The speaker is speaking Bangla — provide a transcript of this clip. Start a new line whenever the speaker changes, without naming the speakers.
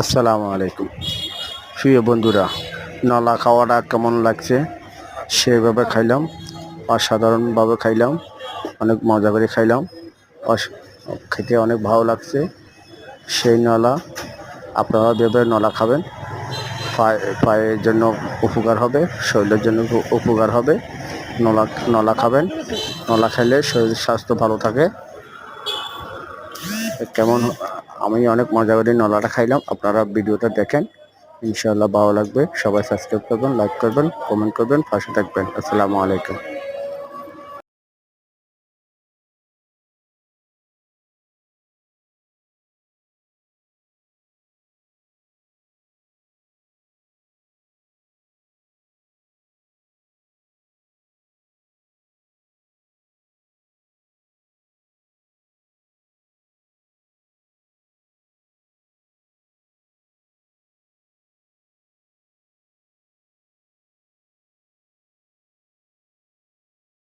আসসালামু আলাইকুম। প্রিয় বন্ধুরা, নলা খাওয়াটা কেমন লাগছে? সেভাবে খাইলাম, অসাধারণভাবে খাইলাম, অনেক মজা করে খাইলাম খেতে অনেক ভালো লাগছে। সেই নলা আপনারা ভেবে নলা খাবেন, পায়ে পায়ের জন্য উপকার হবে, শরীরের জন্য উপকার হবে। নলা নলা খাবেন, নলা খেলে শরীর স্বাস্থ্য ভালো থাকে। কেমন আমি অনেক মজা করে নলাটা খাইলাম। আপনারা ভিডিওটা দেখেন। ইনশাল্লাহ ভালো লাগবে। সবাই সাবস্ক্রাইব করবেন লাইক করবেন কমেন্ট করবেন, পাশে থাকবেন। আসসালামু আলাইকুম।